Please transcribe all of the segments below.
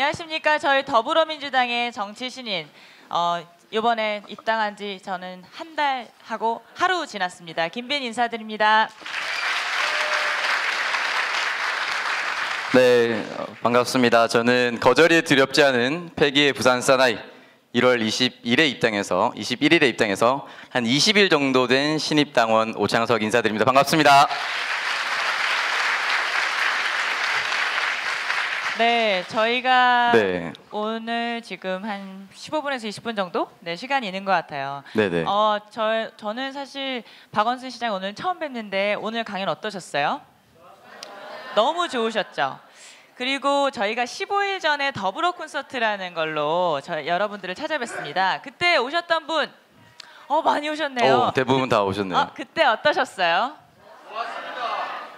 안녕하십니까. 저희 더불어민주당의 정치 신인. 어, 이번에 입당한 지 저는 한 달 하고 하루 지났습니다. 김빈 인사드립니다. 네, 어, 반갑습니다. 저는 거절이 두렵지 않은 패기의 부산 사나이 1월 21일에 입당해서 21일에 입당해서 한 20일 정도 된 신입 당원 오창석 인사드립니다. 반갑습니다. 네, 저희가 네, 오늘 지금 한 15분에서 20분 정도 네, 시간이 있는 것 같아요. 네, 네. 어, 저 저는 사실 박원순 시장 오늘 처음 뵀는데 오늘 강연 어떠셨어요? 너무 좋으셨죠? 그리고 저희가 15일 전에 더불어 콘서트라는 걸로 저 여러분들을 찾아뵀습니다. 그때 오셨던 분, 어 많이 오셨네요. 오, 대부분 다 오셨네요. 아, 그때 어떠셨어요?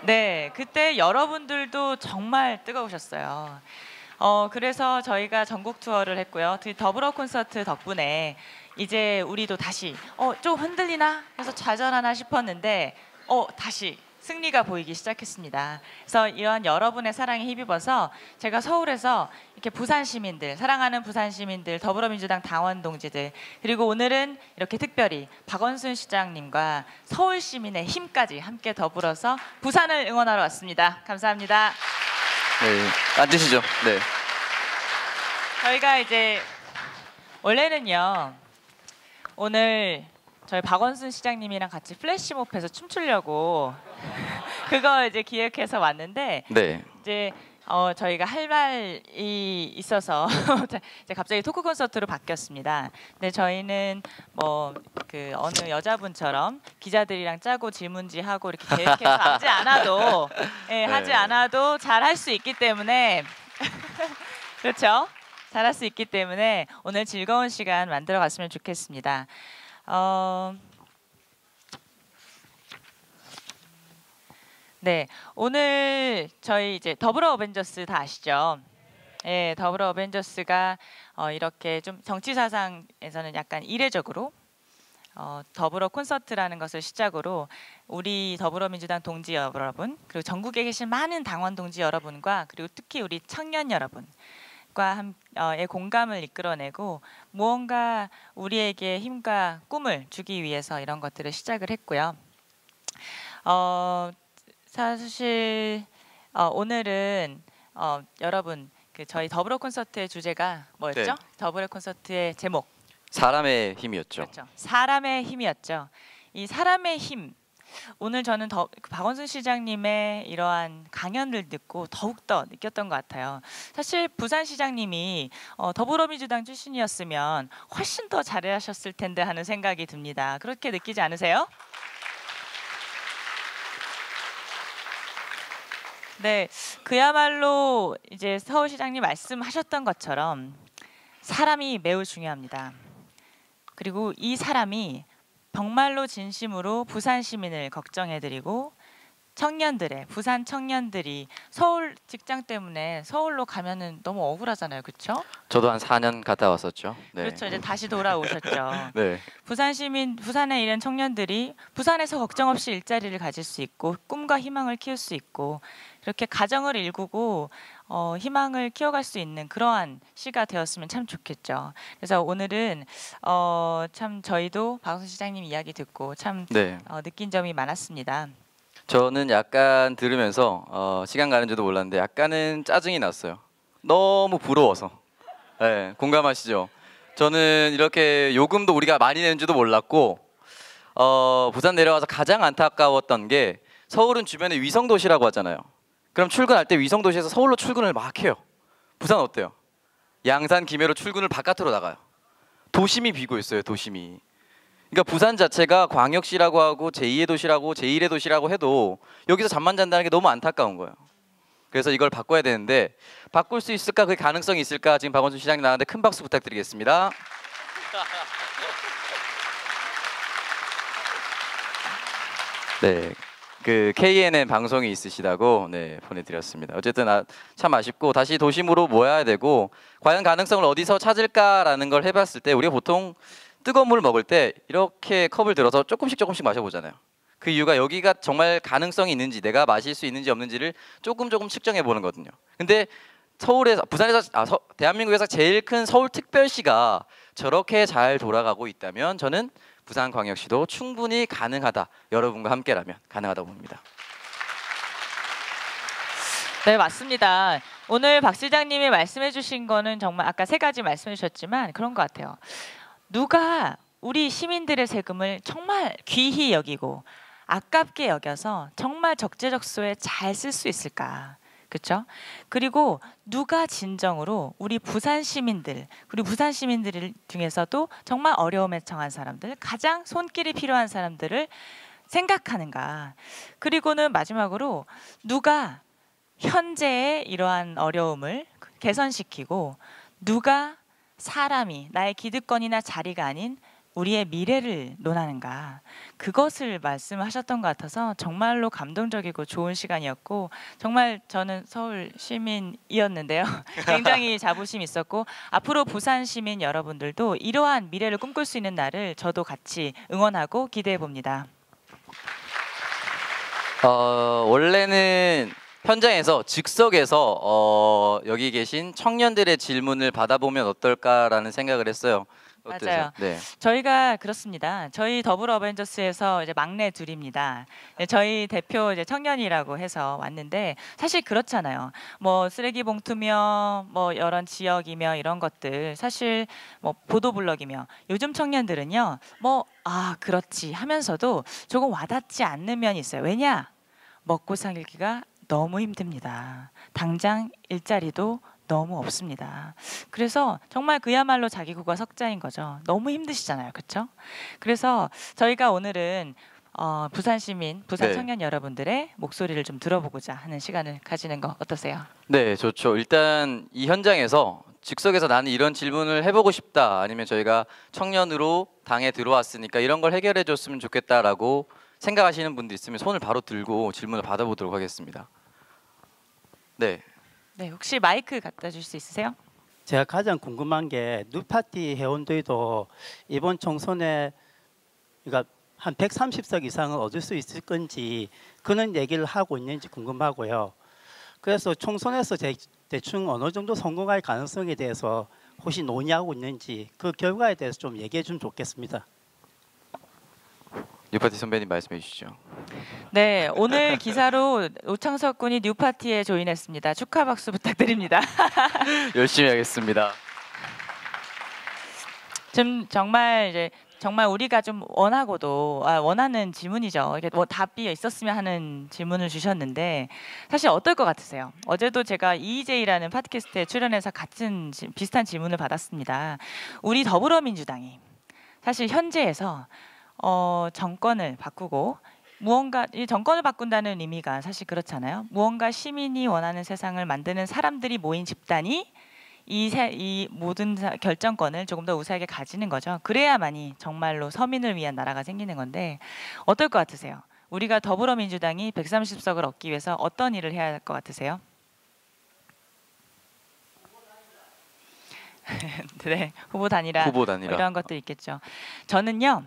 네, 그때 여러분들도 정말 뜨거우셨어요. 어, 그래서 저희가 전국 투어를 했고요. 그 더불어 콘서트 덕분에 이제 우리도 다시 어, 좀 흔들리나 해서 좌절하나 싶었는데 어, 다시 승리가 보이기 시작했습니다. 그래서 이런 여러분의 사랑에 힘입어서 제가 서울에서 이렇게 부산 시민들, 사랑하는 부산 시민들, 더불어민주당 당원 동지들, 그리고 오늘은 이렇게 특별히 박원순 시장님과 서울 시민의 힘까지 함께 더불어서 부산을 응원하러 왔습니다. 감사합니다. 네, 앉으시죠. 네. 저희가 이제 원래는요 오늘 저희 박원순 시장님이랑 같이 플래시몹해서 춤추려고 그거 이제 기획해서 왔는데 네. 이제 어, 저희가 할 말이 있어서 이제 갑자기 토크 콘서트로 바뀌었습니다. 근데 저희는 뭐 그 어느 여자분처럼 기자들이랑 짜고 질문지 하고 이렇게 계획해서 하지 않아도 예, 하지 네. 않아도 잘 할 수 있기 때문에 그렇죠. 잘 할 수 있기 때문에 오늘 즐거운 시간 만들어 갔으면 좋겠습니다. 어, 네, 오늘 저희 이제 더불어 어벤져스 다 아시죠? 예, 더불어 어벤져스가 어, 이렇게 좀 정치 사상에서는 약간 이례적으로 어, 더불어 콘서트라는 것을 시작으로 우리 더불어민주당 동지 여러분 그리고 전국에 계신 많은 당원 동지 여러분과 그리고 특히 우리 청년 여러분과 함의 공감을 이끌어내고 무언가 우리에게 힘과 꿈을 주기 위해서 이런 것들을 시작을 했고요. 어, 사실 어, 오늘은 어, 여러분 그 저희 더불어 콘서트의 주제가 뭐였죠? 네. 더불어 콘서트의 제목 사람의 힘이었죠. 그렇죠. 사람의 힘이었죠. 이 사람의 힘. 오늘 저는 더 박원순 시장님의 이러한 강연을 듣고 더욱 더 느꼈던 것 같아요. 사실 부산 시장님이 어, 더불어민주당 출신이었으면 훨씬 더 잘하셨을 텐데 하는 생각이 듭니다. 그렇게 느끼지 않으세요? 네, 그야말로 이제 서울시장님 말씀하셨던 것처럼 사람이 매우 중요합니다. 그리고 이 사람이 정말로 진심으로 부산 시민을 걱정해드리고 청년들의 부산 청년들이 서울 직장 때문에 서울로 가면은 너무 억울하잖아요, 그렇죠? 저도 한 4년 갔다 왔었죠. 네. 그렇죠, 이제 다시 돌아오셨죠. 네. 부산 시민, 부산에 있는 청년들이 부산에서 걱정 없이 일자리를 가질 수 있고 꿈과 희망을 키울 수 있고 이렇게 가정을 일구고 어, 희망을 키워갈 수 있는 그러한 시가 되었으면 참 좋겠죠. 그래서 오늘은 어, 참 저희도 박원순 시장님 이야기 듣고 참 네. 어, 느낀 점이 많았습니다. 저는 약간 들으면서 어, 시간 가는 줄도 몰랐는데 약간은 짜증이 났어요. 너무 부러워서. 네, 공감하시죠? 저는 이렇게 요금도 우리가 많이 내는 줄도 몰랐고 어, 부산 내려와서 가장 안타까웠던 게 서울은 주변에 위성 도시라고 하잖아요. 그럼 출근할 때 위성 도시에서 서울로 출근을 막 해요. 부산 어때요? 양산 김해로 출근을 바깥으로 나가요. 도심이 비고 있어요. 도심이. 그러니까 부산 자체가 광역시라고 하고 제2의 도시라고 제1의 도시라고 해도 여기서 잠만 잔다는 게 너무 안타까운 거예요. 그래서 이걸 바꿔야 되는데 바꿀 수 있을까 그 가능성이 있을까 지금 박원순 시장님 나왔는데 큰 박수 부탁드리겠습니다. 네. 그 KNN 방송이 있으시다고 네 보내드렸습니다. 어쨌든 아, 참 아쉽고 다시 도심으로 모여야 되고 과연 가능성을 어디서 찾을까라는 걸 해봤을 때 우리가 보통 뜨거운 물 먹을 때 이렇게 컵을 들어서 조금씩 조금씩 마셔보잖아요. 그 이유가 여기가 정말 가능성이 있는지 내가 마실 수 있는지 없는지를 조금 조금 측정해 보는 거거든요. 근데 서울에서 부산에서 아, 서, 대한민국에서 제일 큰 서울특별시가 저렇게 잘 돌아가고 있다면 저는 부산광역시도 충분히 가능하다. 여러분과 함께라면 가능하다고 봅니다. 네, 맞습니다. 오늘 박 실장님이 말씀해 주신 거는 정말 아까 세 가지 말씀해 주셨지만 그런 것 같아요. 누가 우리 시민들의 세금을 정말 귀히 여기고 아깝게 여겨서 정말 적재적소에 잘 쓸 수 있을까? 그렇죠? 그리고 누가 진정으로 우리 부산 시민들, 우리 부산 시민들 중에서도 정말 어려움에 처한 사람들, 가장 손길이 필요한 사람들을 생각하는가? 그리고는 마지막으로 누가 현재의 이러한 어려움을 개선시키고 누가 사람이 나의 기득권이나 자리가 아닌 우리의 미래를 논하는가 그것을 말씀하셨던 것 같아서 정말로 감동적이고 좋은 시간이었고 정말 저는 서울 시민이었는데요 굉장히 자부심 있었고 앞으로 부산 시민 여러분들도 이러한 미래를 꿈꿀 수 있는 날을 저도 같이 응원하고 기대해 봅니다. 어, 원래는 현장에서 즉석에서 어, 여기 계신 청년들의 질문을 받아보면 어떨까라는 생각을 했어요. 맞아요. 네. 저희가 그렇습니다. 저희 더불어 어벤져스에서 이제 막내 둘입니다. 네, 저희 대표 이제 청년이라고 해서 왔는데 사실 그렇잖아요. 뭐 쓰레기 봉투며 뭐 여러 지역이며 이런 것들 사실 뭐 보도블럭이며 요즘 청년들은요. 뭐 아 그렇지 하면서도 조금 와닿지 않는 면이 있어요. 왜냐? 먹고 살기가 너무 힘듭니다. 당장 일자리도 너무 없습니다. 그래서 정말 그야말로 자기 국가 석자인 거죠. 너무 힘드시잖아요. 그렇죠? 그래서 저희가 오늘은 어, 부산 시민, 부산 네. 청년 여러분들의 목소리를 좀 들어보고자 하는 시간을 가지는 거 어떠세요? 네, 좋죠. 일단 이 현장에서 즉석에서 나는 이런 질문을 해보고 싶다. 아니면 저희가 청년으로 당에 들어왔으니까 이런 걸 해결해 줬으면 좋겠다라고 생각하시는 분들 있으면 손을 바로 들고 질문을 받아보도록 하겠습니다. 네, 네, 혹시 마이크 갖다 줄 수 있으세요? 제가 가장 궁금한 게 뉴파티 회원들도 이번 총선에 그러니까 한 130석 이상을 얻을 수 있을 건지 그런 얘기를 하고 있는지 궁금하고요. 그래서 총선에서 대, 대충 어느 정도 성공할 가능성에 대해서 혹시 논의하고 있는지 그 결과에 대해서 좀 얘기해 주면 좋겠습니다. 유파티 선배님 말씀해 주시죠. 네, 오늘 기사로 오창석 군이 뉴파티에 조인했습니다. 축하 박수 부탁드립니다. 열심히 하겠습니다. 좀 정말 이제 정말 우리가 좀 원하고도 아, 원하는 질문이죠. 이게 뭐 답이 있었으면 하는 질문을 주셨는데 사실 어떨 것 같으세요? 어제도 제가 EJ라는 팟캐스트에 출연해서 같은 지- 비슷한 질문을 받았습니다. 우리 더불어민주당이 사실 현재에서 어, 정권을 바꾸고 무언가 이 정권을 바꾼다는 의미가 사실 그렇잖아요. 무언가 시민이 원하는 세상을 만드는 사람들이 모인 집단이 이, 세, 이 모든 사- 결정권을 조금 더 우세하게 가지는 거죠. 그래야만이 정말로 서민을 위한 나라가 생기는 건데 어떨 것 같으세요? 우리가 더불어민주당이 130석을 얻기 위해서 어떤 일을 해야 할 것 같으세요? 네, 후보 단일화 후보 뭐 단일화. 이런 것들 있겠죠. 저는요,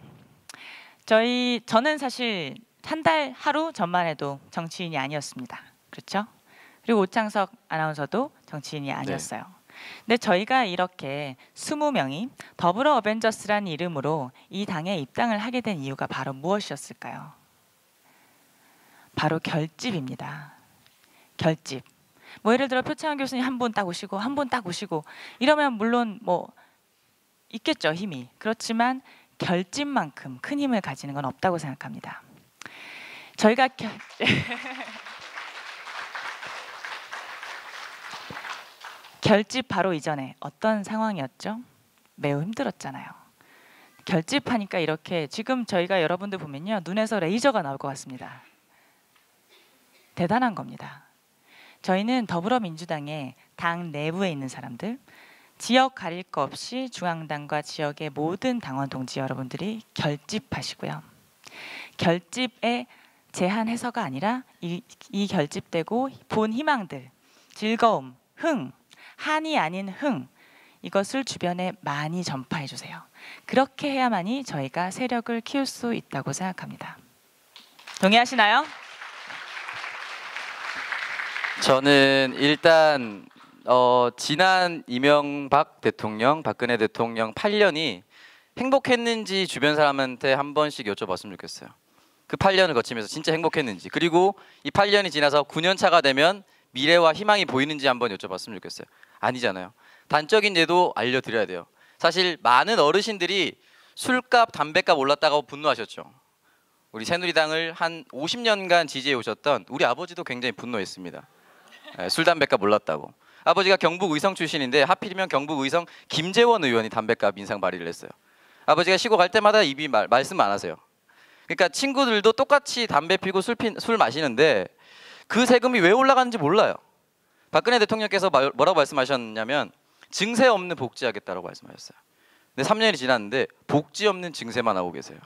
저희 저는 사실 한 달 하루 전만 해도 정치인이 아니었습니다. 그렇죠? 그리고 오창석 아나운서도 정치인이 아니었어요. 근데 저희가 이렇게 20명이 더불어 어벤져스라는 이름으로 이 당에 입당을 하게 된 이유가 바로 무엇이었을까요? 바로 결집입니다. 결집. 뭐 예를 들어 표창원 교수님 한 분 딱 오시고 한 분 딱 오시고 이러면 물론 뭐 있겠죠 힘이 그렇지만 결집만큼 큰 힘을 가지는 건 없다고 생각합니다. 저희가 결... 결집 바로 이전에 어떤 상황이었죠? 매우 힘들었잖아요. 결집하니까 이렇게 지금 저희가 여러분들 보면요 눈에서 레이저가 나올 것 같습니다. 대단한 겁니다. 저희는 더불어민주당의 당 내부에 있는 사람들, 지역 가릴 거 없이 중앙당과 지역의 모든 당원 동지 여러분들이 결집하시고요. 결집에 제한 해서가 아니라 이, 이 결집되고 본 희망들, 즐거움, 흥, 한이 아닌 흥 이것을 주변에 많이 전파해 주세요. 그렇게 해야만이 저희가 세력을 키울 수 있다고 생각합니다. 동의하시나요? 저는 일단 어, 지난 이명박 대통령, 박근혜 대통령 8년이 행복했는지 주변 사람한테 한 번씩 여쭤봤으면 좋겠어요. 그 8년을 거치면서 진짜 행복했는지 그리고 이 8년이 지나서 9년 차가 되면 미래와 희망이 보이는지 한번 여쭤봤으면 좋겠어요. 아니잖아요. 단적인 예도 알려드려야 돼요. 사실 많은 어르신들이 술값, 담배값 올랐다고 분노하셨죠. 우리 새누리당을 한 50년간 지지해 오셨던 우리 아버지도 굉장히 분노했습니다. 예, 술, 담배값 올랐다고. 아버지가 경북 의성 출신인데 하필이면 경북 의성 김재원 의원이 담배값 인상 발의를 했어요. 아버지가 시고 갈 때마다 입이 말, 말씀 안 하세요. 그러니까 친구들도 똑같이 담배 피고 술, 피, 술 마시는데 그 세금이 왜 올라가는지 몰라요. 박근혜 대통령께서 말- 뭐라고 말씀하셨냐면 증세 없는 복지하겠다라고 말씀하셨어요. 근데 3년이 지났는데 복지 없는 증세만 하고 계세요.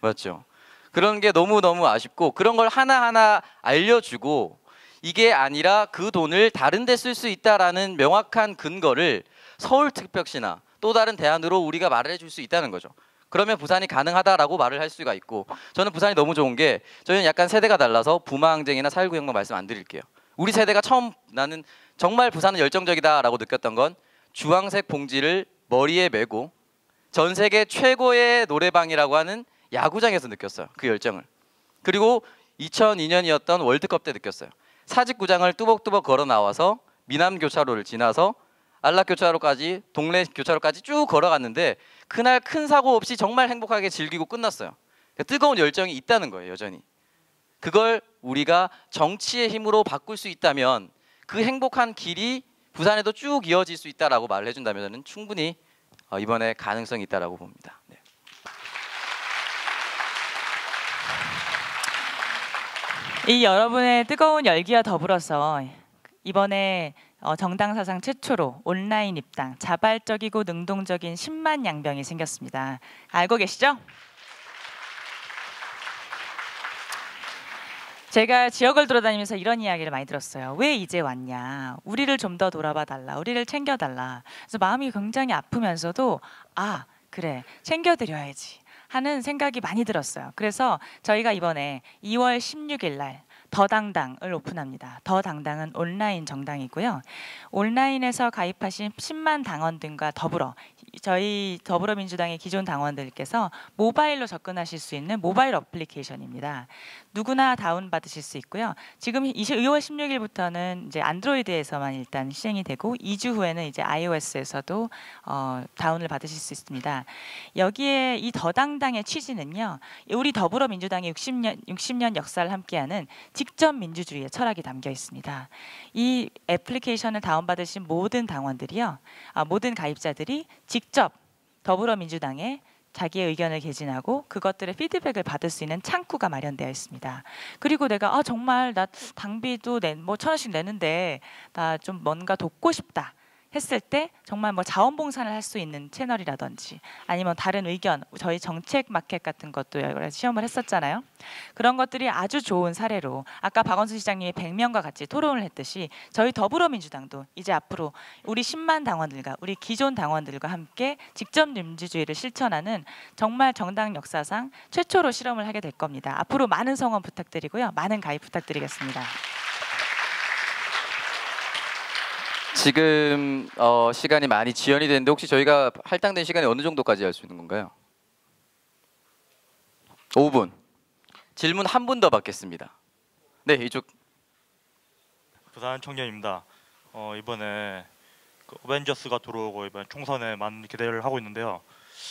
맞죠? 그런 게 너무 너무 아쉽고 그런 걸 하나 하나 알려주고 이게 아니라 그 돈을 다른 데 쓸 수 있다라는 명확한 근거를 서울특별시나 또 다른 대안으로 우리가 말을 해줄 수 있다는 거죠. 그러면 부산이 가능하다라고 말을 할 수가 있고 저는 부산이 너무 좋은 게 저희는 약간 세대가 달라서 부마항쟁이나 4.19 혁명 말씀 안 드릴게요. 우리 세대가 처음 나는 정말 부산은 열정적이다라고 느꼈던 건 주황색 봉지를 머리에 메고 전 세계 최고의 노래방이라고 하는 야구장에서 느꼈어요. 그 열정을. 그리고 2002년이었던 월드컵 때 느꼈어요. 사직구장을 뚜벅뚜벅 걸어 나와서 미남 교차로를 지나서 안락 교차로까지 동래 교차로까지 쭉 걸어갔는데 그날 큰 사고 없이 정말 행복하게 즐기고 끝났어요. 그러니까 뜨거운 열정이 있다는 거예요, 여전히. 그걸 우리가 정치의 힘으로 바꿀 수 있다면 그 행복한 길이 부산에도 쭉 이어질 수 있다라고 말을 해준다면 저는 충분히 어, 이번에 가능성이 있다라고 봅니다. 이 여러분의 뜨거운 열기와 더불어서 이번에 어, 정당 사상 최초로 온라인 입당, 자발적이고 능동적인 10만 양병이 생겼습니다. 알고 계시죠? 제가 지역을 돌아다니면서 이런 이야기를 많이 들었어요. 왜 이제 왔냐? 우리를 좀 더 돌아봐 달라. 우리를 챙겨 달라. 그래서 마음이 굉장히 아프면서도 아, 그래. 챙겨 드려야지. 하는 생각이 많이 들었어요. 그래서 저희가 이번에 2월 16일 날 더당당을 오픈합니다. 더당당은 온라인 정당이고요. 온라인에서 가입하신 10만 당원들과 더불어 저희 더불어민주당의 기존 당원들께서 모바일로 접근하실 수 있는 모바일 어플리케이션입니다. 누구나 다운 받으실 수 있고요. 지금 2월 16일부터는 이제 안드로이드에서만 일단 시행이 되고 2주 후에는 이제 iOS에서도 어, 다운을 받으실 수 있습니다. 여기에 이 더당당의 취지는요. 우리 더불어민주당의 60년 60년 역사를 함께하는 직접 민주주의의 철학이 담겨 있습니다. 이 애플리케이션을 다운받으신 모든 당원들이요, 아, 모든 가입자들이 직접 더불어민주당에 자기의 의견을 개진하고 그것들의 피드백을 받을 수 있는 창구가 마련되어 있습니다. 그리고 내가 아 정말 나 당비도 뭐천 원씩 내는데 나 좀 뭔가 돕고 싶다. 했을 때 정말 뭐 자원봉사를 할 수 있는 채널이라든지 아니면 다른 의견 저희 정책 마켓 같은 것도 여러 시험을 했었잖아요. 그런 것들이 아주 좋은 사례로 아까 박원순 시장님이 100명과 같이 토론을 했듯이 저희 더불어민주당도 이제 앞으로 우리 10만 당원들과 우리 기존 당원들과 함께 직접 민주주의를 실천하는 정말 정당 역사상 최초로 실험을 하게 될 겁니다. 앞으로 많은 성원 부탁드리고요. 많은 가입 부탁드리겠습니다. 지금 어, 시간이 많이 지연이 됐는데 혹시 저희가 할당된 시간이 어느 정도까지 할 수 있는 건가요? 5분. 질문 한 분 더 받겠습니다. 네, 이쪽 부산 청년입니다. 어, 이번에 그 어벤져스가 들어오고 이번 총선에 많은 기대를 하고 있는데요.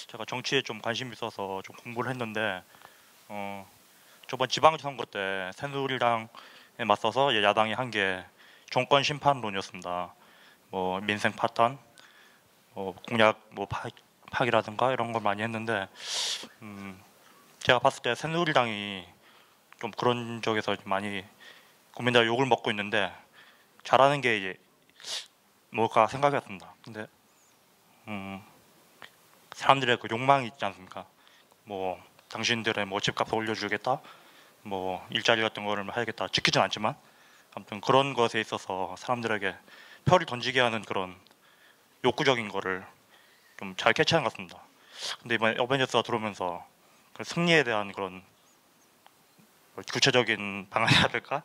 제가 정치에 좀 관심이 있어서 좀 공부를 했는데 어, 저번 지방선거 때 새누리당에 맞서서 야당이 한 게 정권 심판론이었습니다. 뭐 민생 파탄, 뭐 공약 뭐 파, 파기라든가 이런 걸 많이 했는데 음, 제가 봤을 때 새누리당이 좀 그런 쪽에서 좀 많이 국민들 욕을 먹고 있는데 잘하는 게 이제 뭘까 생각이 었습니다 근데 음, 사람들의 그 욕망이 있지 않습니까? 뭐 당신들의 뭐 집값 올려주겠다, 뭐 일자리 같은 거를 하겠다 지키진 않지만 아무튼 그런 것에 있어서 사람들에게 표를 던지게 하는 그런 욕구적인 거를 좀 잘 캐치한 것 같습니다. 근데 이번에 어벤져스가 들어오면서 그 승리에 대한 그런 뭐 구체적인 방안이랄까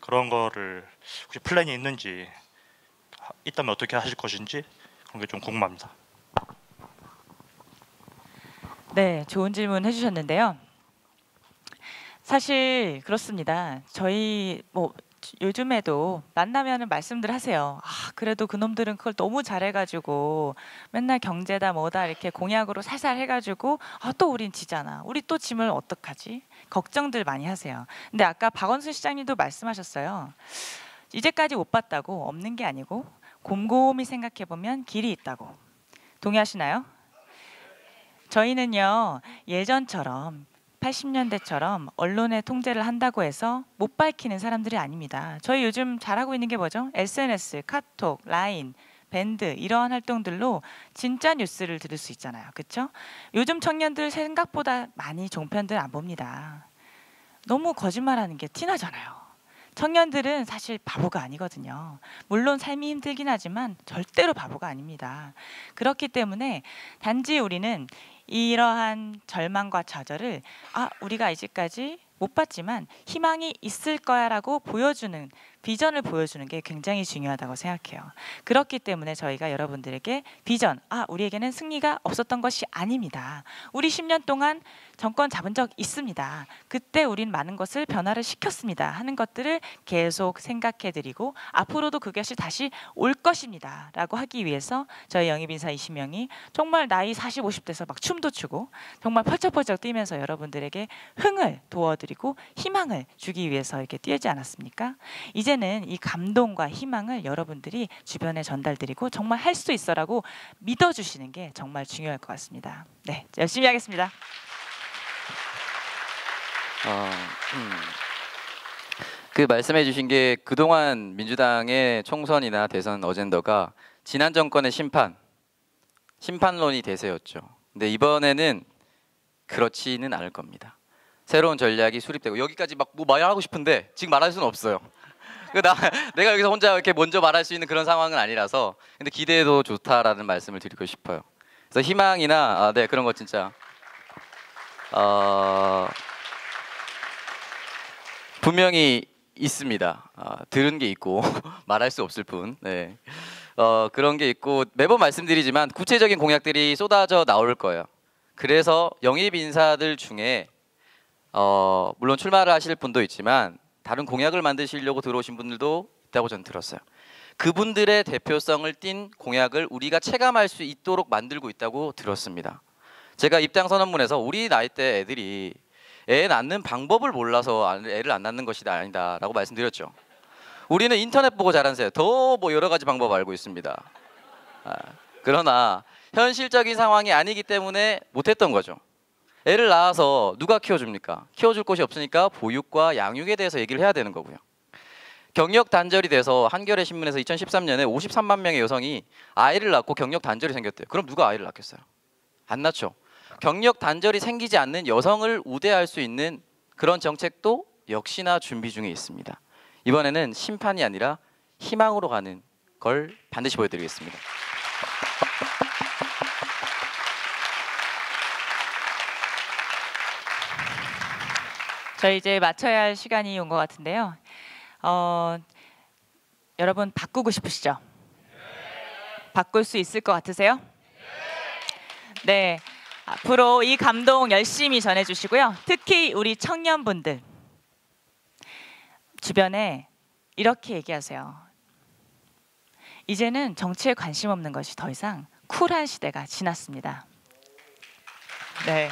그런 거를 혹시 플랜이 있는지 있다면 어떻게 하실 것인지 그런 게 좀 궁금합니다. 네, 좋은 질문 해주셨는데요. 사실 그렇습니다. 저희 뭐 요즘에도 만나면은 말씀들 하세요. 아, 그래도 그놈들은 그걸 너무 잘해가지고 맨날 경제다 뭐다 이렇게 공약으로 살살 해가지고 아, 또 우린 지잖아. 우리 또 짐을 어떡하지? 걱정들 많이 하세요. 근데 아까 박원순 시장님도 말씀하셨어요. 이제까지 못 봤다고 없는 게 아니고 곰곰이 생각해 보면 길이 있다고. 동의하시나요? 저희는요 예전처럼 80년대처럼 언론의 통제를 한다고 해서 못 밝히는 사람들이 아닙니다. 저희 요즘 잘하고 있는 게 뭐죠? SNS, 카톡, 라인, 밴드 이러한 활동들로 진짜 뉴스를 들을 수 있잖아요. 그렇죠? 요즘 청년들 생각보다 많이 종편들 안 봅니다. 너무 거짓말하는 게 티나잖아요. 청년들은 사실 바보가 아니거든요. 물론 삶이 힘들긴 하지만 절대로 바보가 아닙니다. 그렇기 때문에 단지 우리는 이러한 절망과 좌절을 아 우리가 이제까지 못 봤지만 희망이 있을 거야라고 보여주는 비전을 보여주는 게 굉장히 중요하다고 생각해요. 그렇기 때문에 저희가 여러분들에게 비전, 아, 우리에게는 승리가 없었던 것이 아닙니다. 우리 10년 동안 정권 잡은 적 있습니다. 그때 우린 많은 것을 변화를 시켰습니다. 하는 것들을 계속 생각해 드리고 앞으로도 그것이 다시 올 것입니다. 라고 하기 위해서 저희 영입인사 20명이 정말 나이 40, 50대에서 막 춤도 추고 정말 펄쩍펄쩍 뛰면서 여러분들에게 흥을 도와드리고 희망을 주기 위해서 이렇게 뛰지 않았습니까? 이제 이제는 이 감동과 희망을 여러분들이 주변에 전달드리고 정말 할 수 있어라고 믿어주시는 게 정말 중요할 것 같습니다. 네, 열심히 하겠습니다. 어, 음. 그 말씀해 주신 게 그동안 민주당의 총선이나 대선 어젠더가 지난 정권의 심판, 심판론이 대세였죠. 근데 이번에는 그렇지는 않을 겁니다. 새로운 전략이 수립되고 여기까지 막 뭐 말하고 싶은데 지금 말할 수는 없어요. 그 나, 내가 여기서 혼자 이렇게 먼저 말할 수 있는 그런 상황은 아니라서 근데 기대도 좋다라는 말씀을 드리고 싶어요. 그래서 희망이나 아, 네 그런 거 진짜 어, 분명히 있습니다. 아, 들은 게 있고 말할 수 없을 뿐. 네. 어, 그런 게 있고 매번 말씀드리지만 구체적인 공약들이 쏟아져 나올 거예요. 그래서 영입 인사들 중에 어, 물론 출마를 하실 분도 있지만 다른 공약을 만드시려고 들어오신 분들도 있다고 저는 들었어요. 그분들의 대표성을 띈 공약을 우리가 체감할 수 있도록 만들고 있다고 들었습니다. 제가 입당 선언문에서 우리 나이 때 애들이 애 낳는 방법을 몰라서 애를 안 낳는 것이 아니다라고 말씀드렸죠. 우리는 인터넷 보고 자란 세, 더뭐 여러 가지 방법 알고 있습니다. 아, 그러나 현실적인 상황이 아니기 때문에 못했던 거죠. 애를 낳아서 누가 키워줍니까? 키워줄 곳이 없으니까 보육과 양육에 대해서 얘기를 해야 되는 거고요. 경력 단절이 돼서 한겨레 신문에서 2013년에 53만 명의 여성이 아이를 낳고 경력 단절이 생겼대요. 그럼 누가 아이를 낳겠어요? 안 낳죠. 경력 단절이 생기지 않는 여성을 우대할 수 있는 그런 정책도 역시나 준비 중에 있습니다. 이번에는 심판이 아니라 희망으로 가는 걸 반드시 보여드리겠습니다. 저희 이제 맞춰야 할 시간이 온 것 같은데요. 어, 여러분 바꾸고 싶으시죠? 바꿀 수 있을 것 같으세요? 네. 앞으로 이 감동 열심히 전해주시고요. 특히 우리 청년분들 주변에 이렇게 얘기하세요. 이제는 정치에 관심 없는 것이 더 이상 쿨한 시대가 지났습니다. 네.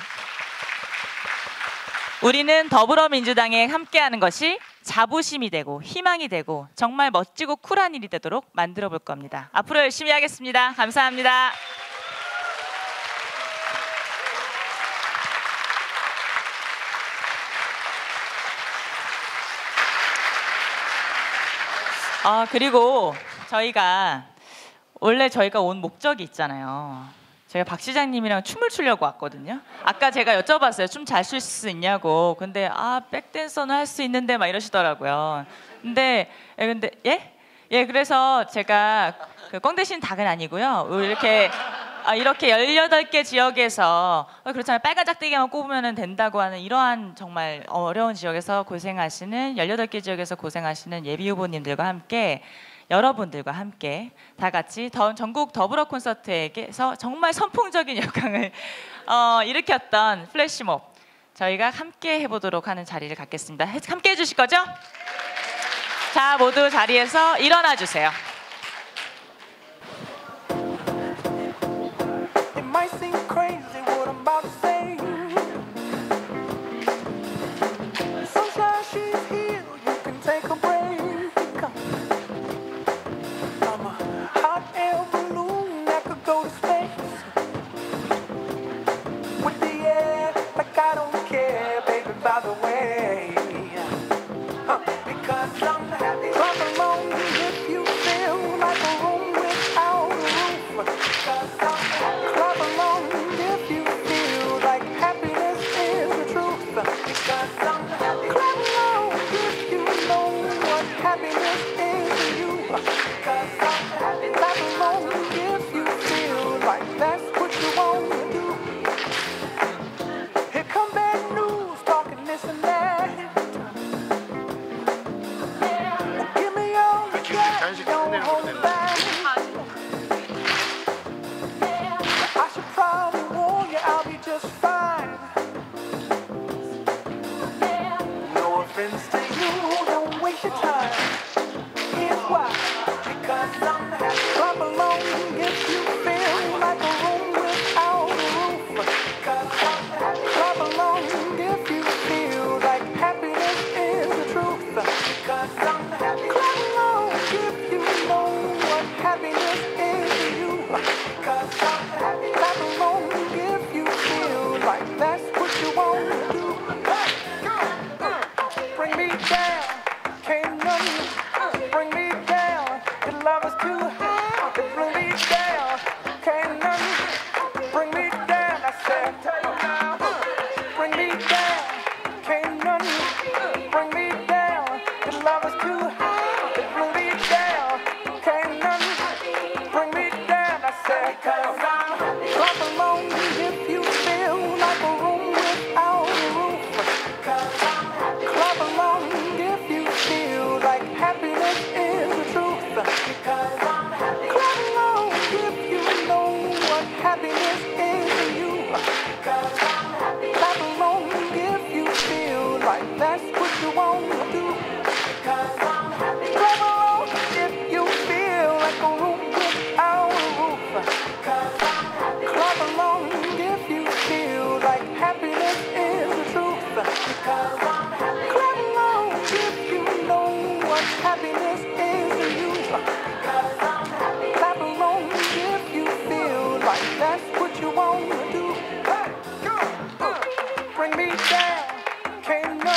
우리는 더불어민주당에 함께하는 것이 자부심이 되고 희망이 되고 정말 멋지고 쿨한 일이 되도록 만들어 볼 겁니다. 앞으로 열심히 하겠습니다. 감사합니다. 아 그리고 저희가 원래 저희가 온 목적이 있잖아요. 제가 박 시장님이랑 춤을 추려고 왔거든요. 아까 제가 여쭤봤어요. 춤 잘 출 수 있냐고. 근데 아 백댄서는 할 수 있는데 막 이러시더라고요. 근데 예, 근데 예? 예 그래서 제가 그 꽝 대신 닭은 아니고요. 이렇게 아, 이렇게 18개 지역에서 어, 그렇잖아요. 빨간 짝대기만 꼽으면 된다고 하는 이러한 정말 어려운 지역에서 고생하시는 18개 지역에서 고생하시는 예비 후보님들과 함께 여러분들과 함께 다 같이 전국 더불어 콘서트에서 정말 선풍적인 역광을 어, 일으켰던 플래시몹 저희가 함께 해보도록 하는 자리를 갖겠습니다. 함께 해주실 거죠? 자, 모두 자리에서 일어나 주세요.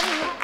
Thank you.